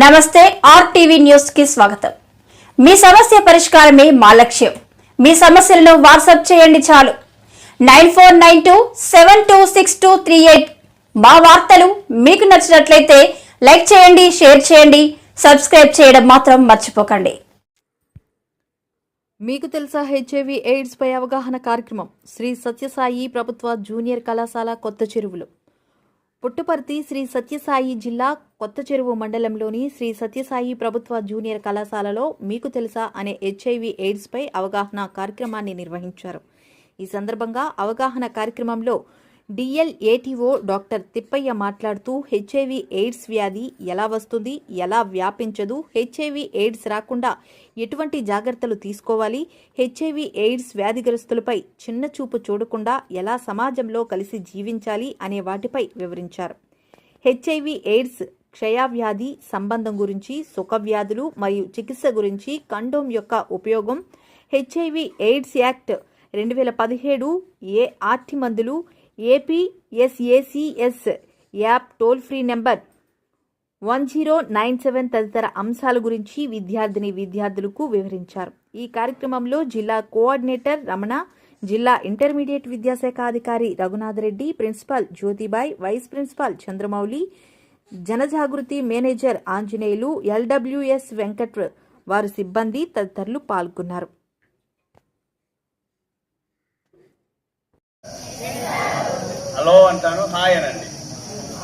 నమస్తే ఆర్టీవీ న్యూస్కి స్వాగతం. మీ సమస్య పరిష్కారమే మా లక్ష్యం. మీ సమస్యలను వాట్సాప్ చేయండి చాలు. Nine four nine two seven two six two three eight మా వార్తలు మీకు నచ్చినట్లయితే లైక్ చేయండి షేర్ చేయండి సబ్స్క్రైబ్ చేయడం మాత్రం మర్చిపోకండి. మీకు తెలుసా హెచ్ఐవి ఎయిడ్స్ పై అవగాహన కార్యక్రమం? శ్రీ సత్యసాయి ప్రభుత్వ జూనియర్ కళాశాల కొత్త చెరువులు. పుట్టుపర్తి శ్రీ సత్యసాయి జిల్లా కొత్త చెరువు మండలంలోని శ్రీ సత్యసాయి ప్రభుత్వ జూనియర్ కళాశాలలో మీకు తెలుసా అనే హెచ్ఐవి ఎయిడ్స్పై అవగాహన కార్యక్రమాన్ని నిర్వహించారు. ఈ సందర్భంగా అవగాహన కార్యక్రమంలో డిఎల్ఏటీఓ డాక్టర్ తిప్పయ్య మాట్లాడుతూ హెచ్ఐవి ఎయిడ్స్ వ్యాధి ఎలా వస్తుంది ఎలా వ్యాపించదు హెచ్ఐవి ఎయిడ్స్ రాకుండా ఎటువంటి జాగ్రత్తలు తీసుకోవాలి హెచ్ఐవి ఎయిడ్స్ వ్యాధిగ్రస్తులపై చిన్న చూపు చూడకుండా ఎలా సమాజంలో కలిసి జీవించాలి అనే వాటిపై వివరించారు. హెచ్ఐవి ఎయిడ్స్ క్షయవ్యాధి సంబంధం గురించి సుఖవ్యాధులు మరియు చికిత్స గురించి కండోమ్ యొక్క ఉపయోగం హెచ్ఐవి ఎయిడ్స్ యాక్ట్ రెండు వేల పదిహేడు ఏ ఆర్టి మందులు APSACS app toll free number one zero nine seven తదితర అంశాల గురించి విద్యార్థిని విద్యార్థులకు వివరించారు. ఈ కార్యక్రమంలో జిల్లా కోఆర్డినేటర్ రమణ జిల్లా ఇంటర్మీడియట్ విద్యాశాఖ అధికారి Raghunatha Reddy principal Jyothibai vice principal Chandramouli Janajagruthi manager Anjaneyulu LWS Venkat వారి సిబ్బంది తదితరులు పాల్గొన్నారు. హలో అంటాను హాయ్ అనండి.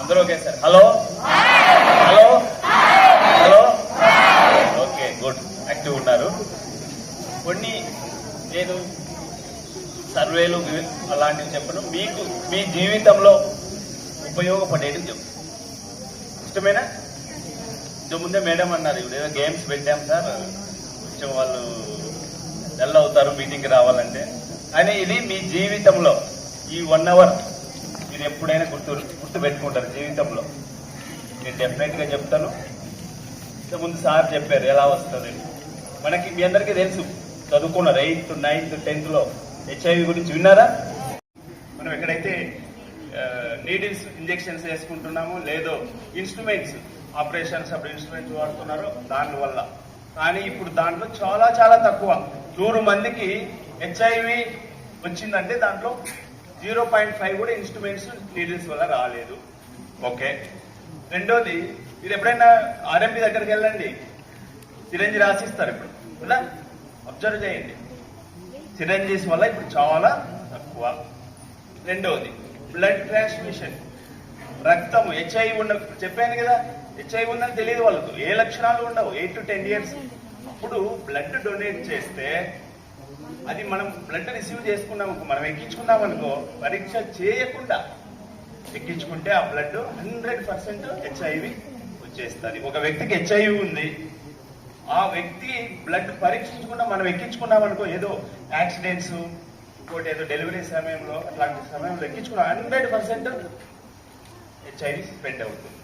అందరూ ఒకేసారి hello? Hello? Hello? Okay good. Active ఉన్నారు. కొన్ని నేను సర్వేలు అలాంటివి చెప్పను. మీకు మీ జీవితంలో ఉపయోగపడేది చెప్పు. ఇష్టమేనా? ముందే మేడం అన్నారు ఇప్పుడు ఏదో గేమ్స్ పెట్టాం సార్. కొంచెం వాళ్ళు డల్ అవుతారు మీటింగ్కి రావాలంటే. అని ఇది మీ జీవితంలో ఈ వన్ అవర్ మీరు ఎప్పుడైనా గుర్తు గుర్తు పెట్టుకుంటారు జీవితంలో. నేను డెఫినెట్గా చెప్తాను. ఇంతకుముందు సార్ చెప్పారు ఎలా వస్తుంది? మనకి మీ అందరికీ తెలుసు చదువుకున్నారు ఎయిత్ నైన్త్ టెన్త్లో హెచ్ఐవి గురించి విన్నారా? మనం ఎక్కడైతే నీడిల్స్ ఇంజెక్షన్స్ వేసుకుంటున్నామో లేదో ఇన్స్ట్రుమెంట్స్ ఆపరేషన్స్ అప్పుడు ఇన్స్ట్రుమెంట్స్ వాడుతున్నారో దాని వల్ల కానీ ఇప్పుడు దాంట్లో చాలా చాలా తక్కువ. నూరు మందికి హెచ్ఐవి వచ్చిందంటే దాంట్లో జీరో పాయింట్ ఫైవ్ కూడా ఇన్స్ట్రుమెంట్స్ లీడర్స్ వల్ల రాలేదు. ఓకే రెండోది మీరు ఎప్పుడైనా ఆర్ఎంపీ దగ్గరికి వెళ్ళండి. సిరంజి రాసిస్తారు ఇప్పుడు. కదా? అబ్జర్వ్ చేయండి. సిరంజీస్ వల్ల ఇప్పుడు చాలా తక్కువ. రెండవది బ్లడ్ ట్రాన్స్మిషన్ రక్తము హెచ్ఐ ఉన్న చెప్పాను కదా హెచ్ఐ ఉందని తెలియదు వాళ్ళకు. ఏ లక్షణాలు ఉండవు? ఎయిట్ టు టెన్ ఇయర్స్ అప్పుడు బ్లడ్ డొనేట్ చేస్తే అది మనం బ్లడ్ రిసీవ్ చేసుకున్నాం మనం ఎక్కించుకున్నాం అనుకో పరీక్ష చేయకుండా ఎక్కించుకుంటే ఆ బ్లడ్ హండ్రెడ్ పర్సెంట్ హెచ్ఐవి వచ్చేస్తుంది. ఒక వ్యక్తికి హెచ్ఐవి ఉంది ఆ వ్యక్తి బ్లడ్ పరీక్షించకుండా మనం ఎక్కించుకున్నాం అనుకో ఏదో యాక్సిడెంట్స్ ఇంకోటి ఏదో డెలివరీ సమయంలో అట్లాంటి సమయంలో ఎక్కించుకున్నాం హండ్రెడ్ పర్సెంట్ హెచ్ఐవి స్ప్రెడ్ అవుతుంది.